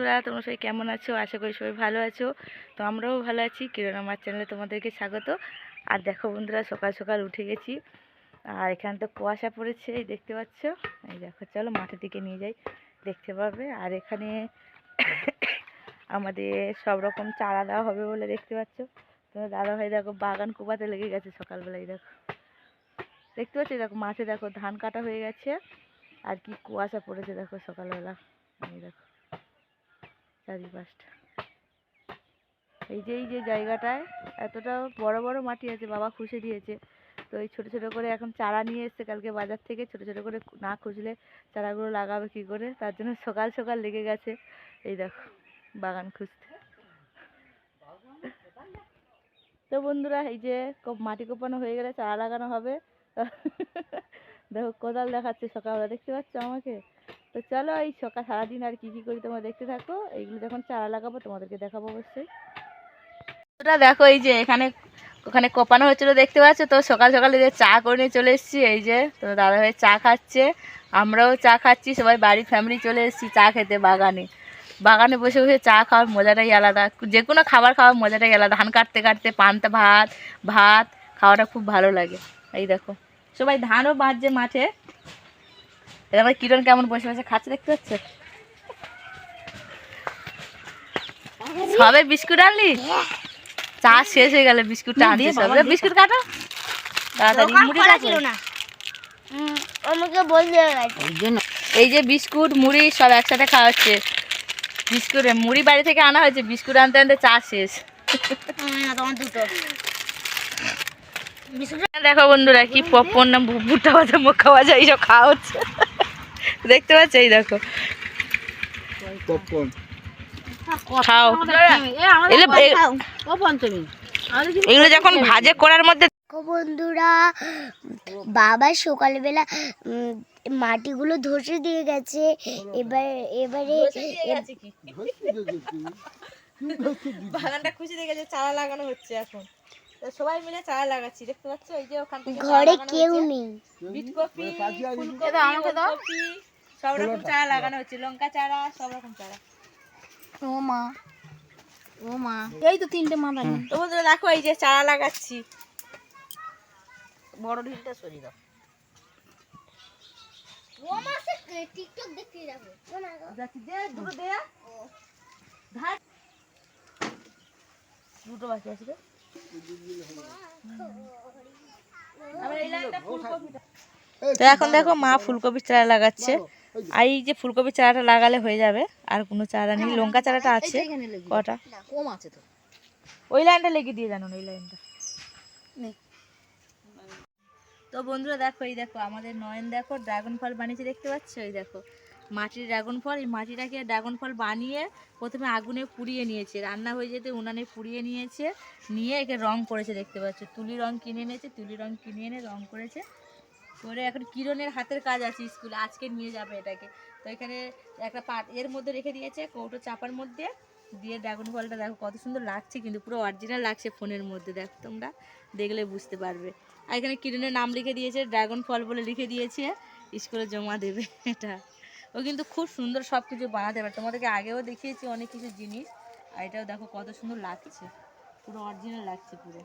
বন্ধুরা, তোমরা সবাই কেমন আছো? আশা করি সবাই ভালো আছো। তো আমরাও ভালো আছি। কিরণ আমার চ্যানেলে তোমাদেরকে স্বাগত। আর দেখো বন্ধুরা, সকাল সকাল উঠে গেছি। আর এখানে তো কুয়াশা পড়েছে, এই দেখতে পাচ্ছ? এই দেখো, চলো মাঠের দিকে নিয়ে যাই। দেখতে পাবে। আর এখানে আমাদের সব রকম চারা দেওয়া হবে বলে দেখতে পাচ্ছ। তোমার দাদা ভাই দেখো বাগান কোপাতে লেগে গেছে সকালবেলায়, দেখো। দেখতে পাচ্ছি? দেখো, মাঠে দেখো ধান কাটা হয়ে গেছে। আর কি কুয়াশা পড়েছে, দেখো সকালবেলা। এই দেখো। চারিপাশটা। এই যে এই যে জায়গাটায় এতটা বড় বড় মাটি আছে, বাবা খুশে দিয়েছে। তো এই ছোট ছোট করে এখন চারা নিয়ে এসছে কালকে বাজার থেকে, ছোট ছোট করে না খুঁজলে চারাগুলো লাগাবে কি করে? তার জন্য সকাল সকাল লেগে গেছে। এই দেখো, বাগান খুঁজতে। তো বন্ধুরা, এই যে মাটি কোপানো হয়ে গেলে চারা লাগানো হবে। দেখো কোদাল দেখাচ্ছে সকালবেলা, দেখতে পাচ্ছ আমাকে? তো চলো এই সকাল সারাদিন আর কি কি করি তোমরা দেখতে থাকো। এইগুলো যখন চারা লাগাবো তোমাদেরকে দেখাবো অবশ্যই। ওটা দেখো এই যে এখানে, ওখানে কোপানো হচ্ছিল দেখতে পাচ্ছ তো? সকাল সকালে যে চা করে নিয়ে চলে এসেছি। এই যে তো দাদা ভাই চা খাচ্ছে, আমরাও চা খাচ্ছি, সবাই বাড়ির ফ্যামিলি চলে এসেছি চা খেতে বাগানে। বাগানে বসে বসে চা খাওয়ার মজাটাই আলাদা। যে কোনো খাবার খাওয়ার মজাটাই আলাদা। ধান কাটতে কাটতে পান্তা ভাত ভাত খাওয়াটা খুব ভালো লাগে। এই দেখো, সবাই ধানও বাঁধছে মাঠে। এবার কিরণ কেমন বসে বসে খাচ্ছে দেখতে পাচ্ছ? সবে বিস্কুট আনলি? চা শেষ হয়ে গেল বিস্কুটটা আনতে সবে। বিস্কুট কাটো। তাড়াতাড়ি মুড়ি কাটো। না। আমাকে বলতে এই যে বিস্কুট মুড়ি সব একসাথে খাওয়া হচ্ছে। বিস্কুট মুড়ি বাড়ি থেকে আনা হয়েছে বিস্কুট আনতে আনতে চা শেষ। দেখো বন্ধুরা কি পপকর্ন ভুট্টা ভাজা মক্কা ভাজা এইসব খাওয়া হচ্ছে। দেখতে পাচ্ছ? এই দেখো। খাও। এগুলো যখন ভাজে করার মধ্যে দেখো বন্ধুরা বাবা সকালবেলা উম, মাটিগুলো ধসে দিয়ে গেছে। এবার এবারে বাগানটা খুশি দেখে যে চারা লাগানো হচ্ছে এখন। সবাই মিলে চারা লাগাচ্ছি দেখতে পাচ্ছ? এই যে ওখান থেকে ঘরে কেউ। নেই। বিটকপি ফুলকপি ওলকপি সব রকম চারা লাগানো হচ্ছে লঙ্কা চারা সব রকম চারা। ও মা ও মা। এই তো তিনটে মা তো বন্ধুরা দেখো এই যে চারা লাগাচ্ছি। বড় ঢিলটা সরিয়ে দাও। ও মা সে টিকটক দেখতে যাব। যাচ্ছি দে দুটো দে। ধার। দুটো বাকি আছে রে। তো এখন দেখো মা ফুলকপির চারা লাগাচ্ছে। আর এই যে ফুলকপির চারাটা লাগালে হয়ে যাবে, আর কোনো চারা নেই। লঙ্কা চারাটা আছে, কটা? কম আছে তো ওই লাইনটা লেগে দিয়ে জানো ওই লাইনটা। তো বন্ধুরা দেখো, এই দেখো, আমাদের নয়ন দেখো, ড্রাগন ফল বানিয়েছে, দেখতে পাচ্ছ? এই দেখো মাটির ড্রাগন ফল এই মাটিটাকে ড্রাগন ফল বানিয়ে প্রথমে আগুনে পুড়িয়ে নিয়েছে। রান্না হয়ে যেতে উনানে পুড়িয়ে নিয়েছে, নিয়ে একে রং করেছে, দেখতে পাচ্ছ। তুলি রং কিনে এনেছে, তুলি রং কিনে এনে রং করেছে। করে এখন কিরণের হাতের কাজ আছে স্কুলে, আজকে নিয়ে যাবে এটাকে। তো এখানে একটা পাট এর মধ্যে রেখে দিয়েছে, কৌটো চাপার মধ্যে। দিয়ে ড্রাগন ফলটা দেখো কত সুন্দর লাগছে, কিন্তু পুরো অরিজিনাল লাগছে ফোনের মধ্যে, দেখো তোমরা দেখলে বুঝতে পারবে। আর এখানে কিরণের নাম লিখে দিয়েছে ড্রাগন ফল বলে লিখে দিয়েছে, স্কুলে জমা দেবে এটা। ও কিন্তু খুব সুন্দর সব কিছু বানাতে পারে। তোমাদেরকে আগেও দেখিয়েছি অনেক কিছু জিনিস। আর এটাও দেখো কত সুন্দর লাগছে। পুরো অরিজিনাল লাগছে পুরো।